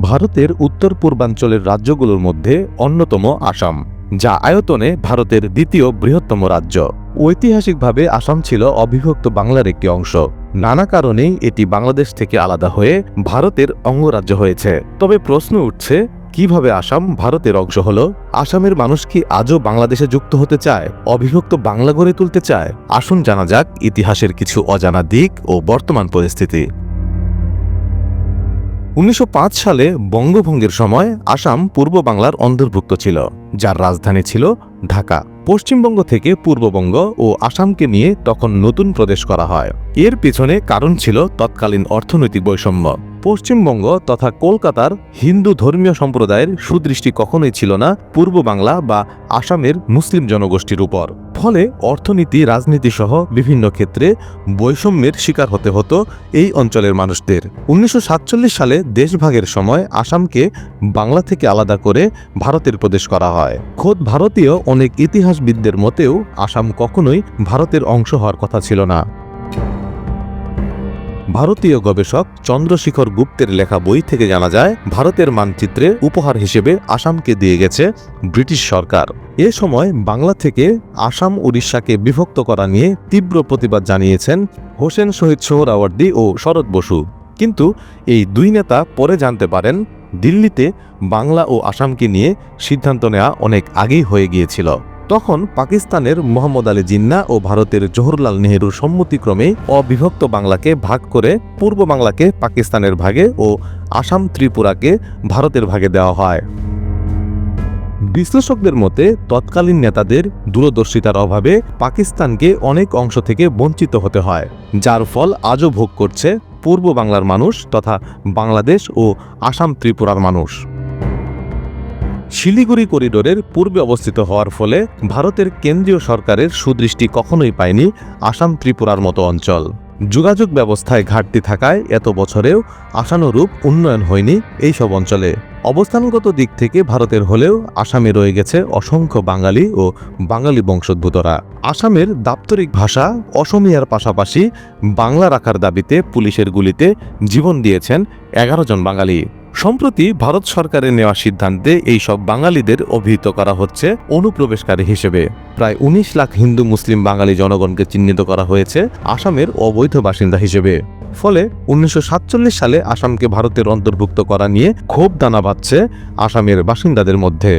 ভারতের উত্তর পূর্বাঞ্চলের রাজ্যগুলোর মধ্যে অন্যতম আসাম, যা আয়তনে ভারতের দ্বিতীয় বৃহত্তম রাজ্য। ঐতিহাসিকভাবে আসাম ছিল অবিভক্ত বাংলার একটি অংশ। নানা কারণেই এটি বাংলাদেশ থেকে আলাদা হয়ে ভারতের অঙ্গরাজ্য হয়েছে। তবে প্রশ্ন উঠছে, কীভাবে আসাম ভারতের অংশ হল? আসামের মানুষ কি আজও বাংলাদেশে যুক্ত হতে চায়? অবিভক্ত বাংলা গড়ে তুলতে চায়? আসুন জানা যাক ইতিহাসের কিছু অজানা দিক ও বর্তমান পরিস্থিতি। উনিশশো পাঁচ সালে বঙ্গভঙ্গের সময় আসাম পূর্ব বাংলার অন্তর্ভুক্ত ছিল, যার রাজধানী ছিল ঢাকা। পশ্চিমবঙ্গ থেকে পূর্ববঙ্গ ও আসামকে নিয়ে তখন নতুন প্রদেশ করা হয়। এর পিছনে কারণ ছিল তৎকালীন অর্থনৈতিক বৈষম্য। পশ্চিমবঙ্গ তথা কলকাতার হিন্দু ধর্মীয় সম্প্রদায়ের সুদৃষ্টি কখনোই ছিল না পূর্ব বাংলা বা আসামের মুসলিম জনগোষ্ঠীর উপর। ফলে অর্থনীতি, রাজনীতি সহ বিভিন্ন ক্ষেত্রে বৈষম্যের শিকার হতে হতো এই অঞ্চলের মানুষদের। উনিশশো সাতচল্লিশ সালে দেশভাগের সময় আসামকে বাংলা থেকে আলাদা করে ভারতের প্রদেশ করা হয়। খোদ ভারতীয় অনেক ইতিহাসবিদদের মতেও আসাম কখনোই ভারতের অংশ হওয়ার কথা ছিল না। ভারতীয় গবেষক চন্দ্রশেখর গুপ্তের লেখা বই থেকে জানা যায়, ভারতের মানচিত্রে উপহার হিসেবে আসামকে দিয়ে গেছে ব্রিটিশ সরকার। এ সময় বাংলা থেকে আসাম উড়িষ্যাকে বিভক্ত করা নিয়ে তীব্র প্রতিবাদ জানিয়েছেন হোসেন শহীদ সোহরাওয়ার্দী ও শরৎ বসু। কিন্তু এই দুই নেতা পরে জানতে পারেন, দিল্লিতে বাংলা ও আসামকে নিয়ে সিদ্ধান্ত নেওয়া অনেক আগেই হয়ে গিয়েছিল। তখন পাকিস্তানের মোহাম্মদ আলী জিন্না ও ভারতের জওহরলাল নেহরুর সম্মতিক্রমে অবিভক্ত বাংলাকে ভাগ করে পূর্ব বাংলাকে পাকিস্তানের ভাগে ও আসাম ত্রিপুরাকে ভারতের ভাগে দেওয়া হয়। বিশ্লেষকদের মতে, তৎকালীন নেতাদের দূরদর্শিতার অভাবে পাকিস্তানকে অনেক অংশ থেকে বঞ্চিত হতে হয়, যার ফল আজও ভোগ করছে পূর্ব বাংলার মানুষ তথা বাংলাদেশ ও আসাম ত্রিপুরার মানুষ। শিলিগুড়ি করিডোরের পূর্বে অবস্থিত হওয়ার ফলে ভারতের কেন্দ্রীয় সরকারের সুদৃষ্টি কখনোই পায়নি আসাম ত্রিপুরার মতো অঞ্চল। যোগাযোগ ব্যবস্থায় ঘাটতি থাকায় এত বছরেও আশানুরূপ উন্নয়ন হয়নি এই সব অঞ্চলে। অবস্থানগত দিক থেকে ভারতের হলেও আসামে রয়ে গেছে অসংখ্য বাঙালি ও বাঙালি বংশোদ্ভূতরা। আসামের দাপ্তরিক ভাষা অসমিয়ার পাশাপাশি বাংলা রাখার দাবিতে পুলিশের গুলিতে জীবন দিয়েছেন এগারো জন বাঙালি। সম্প্রতি ভারত সরকারের নেওয়া সিদ্ধান্তে এই সব বাঙালিদের অভিহিত করা হচ্ছে অনুপ্রবেশকারী হিসেবে। প্রায় ১৯ লাখ হিন্দু মুসলিম বাঙালি জনগণকে চিহ্নিত করা হয়েছে আসামের অবৈধ বাসিন্দা হিসেবে। ফলে উনিশশো সাতচল্লিশ সালে আসামকে ভারতের অন্তর্ভুক্ত করা নিয়ে ক্ষোভ দানা বাঁধছে আসামের বাসিন্দাদের মধ্যে।